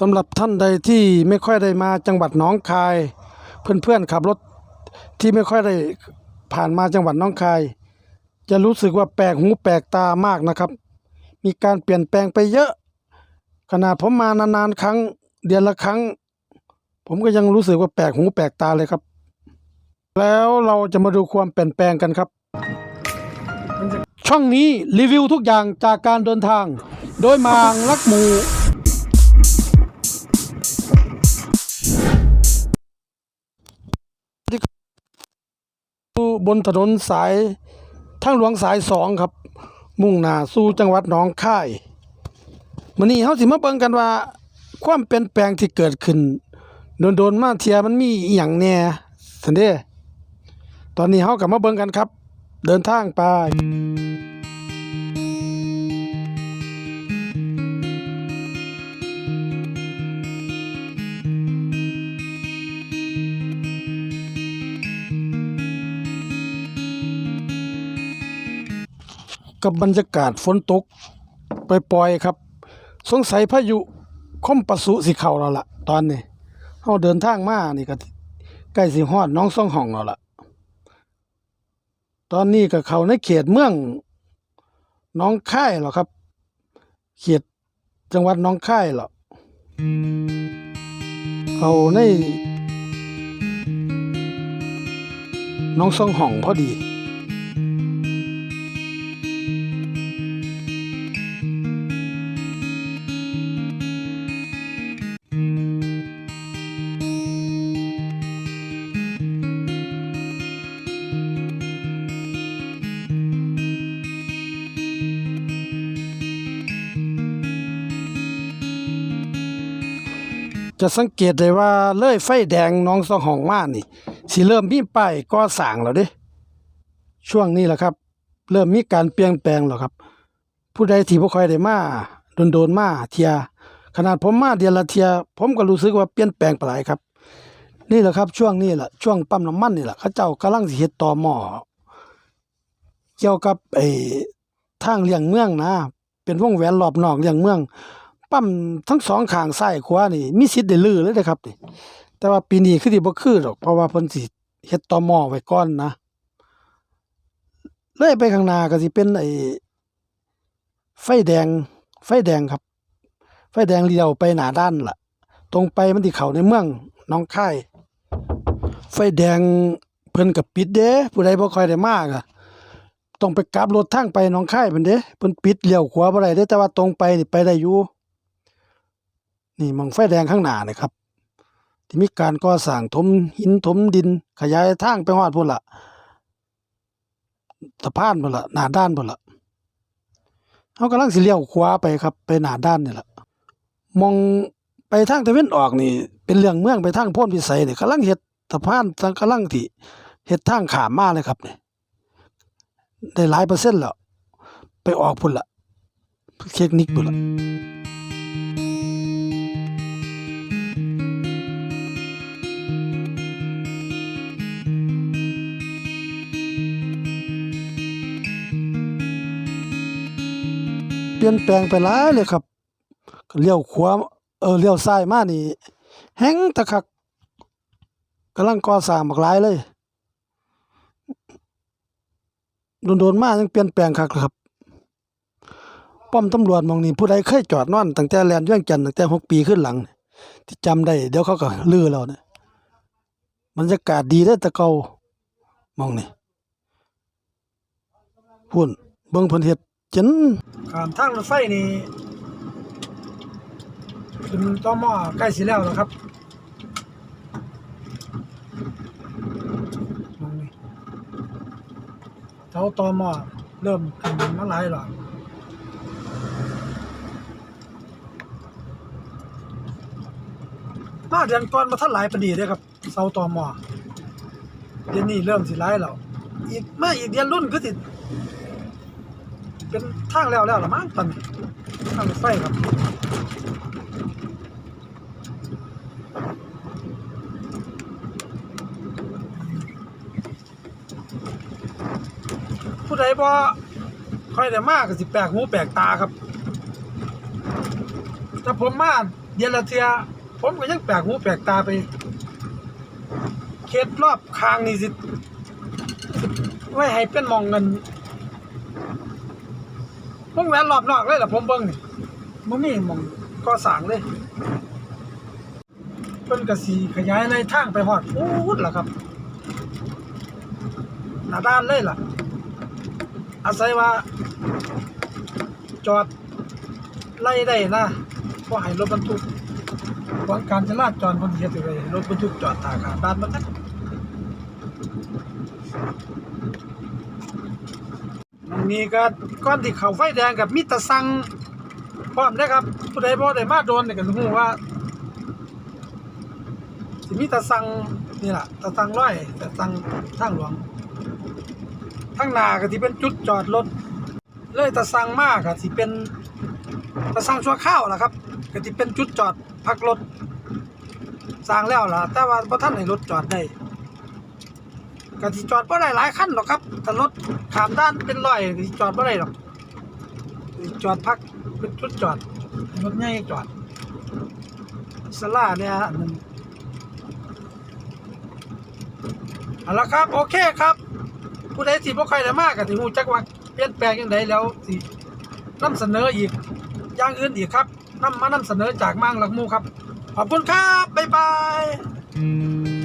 สำหรับท่านใดที่ไม่ค่อยได้มาจังหวัดหนองคาย เพื่อนๆขับรถที่ไม่ค่อยได้ผ่านมาจังหวัดหนองคาย จะรู้สึกว่าแปลกหูแปลกตามากนะครับ มีการเปลี่ยนแปลงไปเยอะ ขนาดผมมานานๆครั้ง เดือนละครั้ง ผมก็ยังรู้สึกว่าแปลกหูแปลกตาเลยครับ แล้วเราจะมาดูความเปลี่ยนแปลงกันครับ ช่องนี้รีวิวทุกอย่างจากการเดินทาง โดยมางลักหมู บนถนนสายทางหลวงสายสองครับ มุ่งหน้าสู่จังหวัดหนองคายมันนี้เฮาสิมาเบิ่งกันว่า ความเปลี่ยนแปลงที่เกิดขึ้น โดนๆมาเทียมันมีอีหยังแหน่สันเด้ตอนนี้เฮากลับมาเบิ่งกันครับ เดินทางไป กับบรรยากาศฝนตกปล่อยๆครับ สงสัยพายุคมปะสุสิเข้าแล้วล่ะตอนนี้เฮาเดินทางมานี่ก็ใกล้สิฮอดน้องซ่องห้องแล้วล่ะตอนนี้ก็เขาในเขตเมืองน้องค่ายแล้วครับ เขตจังหวัดน้องค่ายแล้วเขาในน้องซ่องห้องพอดี จะสังเกตได้ว่าเลยไฟแดงน้องสองห้องมานี่สิเริ่มมีป้ายก่อสร้างแล้วเด้ช่วงนี้แหละครับ เริ่มมีการเปลี่ยนแปลงแล้วครับ ผู้ใดที่บ่ค่อยได้มาโดนๆมาเทีย ขนาดผมมาเดือนละเทีย ผมก็รู้สึกว่าเปลี่ยนแปลงไปหลายครับ นี่แหละครับช่วงนี้แหละช่วงปั๊มน้ำมันนี่แหละเขาเจ้ากำลังสิเฮ็ดต่อหม้อเกี่ยวกับไอ้ทางเลี่ยงเมืองนะเป็นวงแหวนรอบนอกเลี่ยงเมือง ปั๊มทั้งสองข้างซ้ายขวานี่มีสิทธิ์ได้ลือเลยนะครับนี่แต่ว่าปีนี้คือสิบ่คือดอกเพราะว่าเพิ่นสิเฮ็ดต่อหม้อไว้ก่อนนะเลยไปข้างหน้าก็สิเป็นไอ้ไฟแดง ไฟแดงครับ ไฟแดงเลี้ยวไปหน้าด้านล่ะ ตรงไปมันสิเข้าในเมืองน้องคายไฟแดงเพิ่นก็ปิดเด้ผู้ใดบ่ค่อยได้มาก็ต้องไปกลับรถทางไปหน้องคายเพิ่นเด้เพิ่นปิดเลี้ยวขวาบ่ได้เด้แต่ว่าตรงไปนี่ไปได้อยู่ นี่มองไฟแดงข้างหน้านี่ครับ ที่มีการก่อสร้างถมหินถมดิน ขยายทางไปฮอดพุ่นละสะพานพุ่นละหน้าด้านพุ่นละเฮากำลังสิเลี้ยวขวาไปครับ ไปหน้าด้านนี่ล่ะมองไปทางตะเวนออกนี่ เป็นเรื่องเมืองไปทางพ้นพิสัยนี่กำลังเฮ็ดสะพานกำลังที่เฮ็ดทางขามมาเลยครับเนี่ยได้หลายเปอร์เซ็นต์แล้วไปออกพุ่นละเทคนิคพุ่นละ เปลี่ยนแปลงไปหลายเลยครับเลี้ยวขวาเออเลี้ยวซ้ายมานี่แห้งตะคักกำลังก่อสร้างบักหลายเลยโดนๆมายังเปลี่ยนแปลงคักครับป้อมตำรวจมองนี้ผู้ใดเคยจอดนอนตั้งแต่แลนเวียงจันตั้งแต่หกปีขึ้นหลัง ที่จำได้เดี๋ยวเขาก็ลือแล้วนะบรรยากาศดีเด้ตะเกามองนี่พุ่นเบิ่งเพิ่นเฮ็ด จนข้ามทางรถไฟนี่ขึ้นต่อหม้อใกล้สิแล้วแล้วครับมองนี่เสาต่อหม้อเริ่มขึ้นมาหลายหลอมาเดือนก่อนมาทันหลายปานนีเด้อครับเสาต่อหม้อเดือนนี้เริ่มสิหลายแล้วอีกมาอีกเดือนรุ่นก็สิ เป็นทางแล้วแล้วละมั้งตอนทางรถไฟครับผู้ใดบ่ค่อยได้มากก็สิแปลกหูแปลกตาครับแต่ผมมาเดือนละเทื่อผมก็ยังแปลกหูแปลกตาไปเขตรอบคางนี่สิไว้ให้เป็นมองเงิน วงแหวนรอบนอกเลยล่ะผมเบิ่งนี่บ่มีหมองก่อสร้างเลยเพิ่นก็สิขยายในทางไปฮอดพูดล่ะครับหน้าด้านเลยล่ะ อาศัยว่า จอดไล่ได้นะเพราะให้รถบรรทุกขวางการจราจรคนเฮ็ดให้รถบรรทุกจอดตากลางด้านมัน นี้ก็ก้อนที่เขาไฟแดงกับมิตรสังพร้อมนะครับผู้ใดบ่ได้มาโดนเนี่ยก็ฮู้ว่าสิมีตะสังนี่แหละตะสังร้อยตะสังทางหลวงทางนาก็สิเป็นจุดจอดรถเลยตะสังมากก็สิเป็นตะสังชั่วข้าวล่ะครับก็สิเป็นจุดจอดพักรถสร้างแล้วล่ะ แต่ว่าบ่ทันให้รถจอดได้ ก็สิจอดบ่ได้หลายคันหรอกครับถ้ารถขามด้านเป็นร้อยสิจอดบ่ได้หรอกจอดพักเป็นจุดจอดรถใหญ่จอดสลาเนี่ยอันนั้นเอาละครับ โอเคครับ ผู้ใดสิบ่ค่อยได้มากก็สิฮู้จักว่าเปลี่ยนแปลงจังไดแล้วสินำเสนออีกอย่างอื่นอีกครับนำมานำเสนอจากมังหลักมูครับ ขอบคุณครับ บ๊ายบายอืม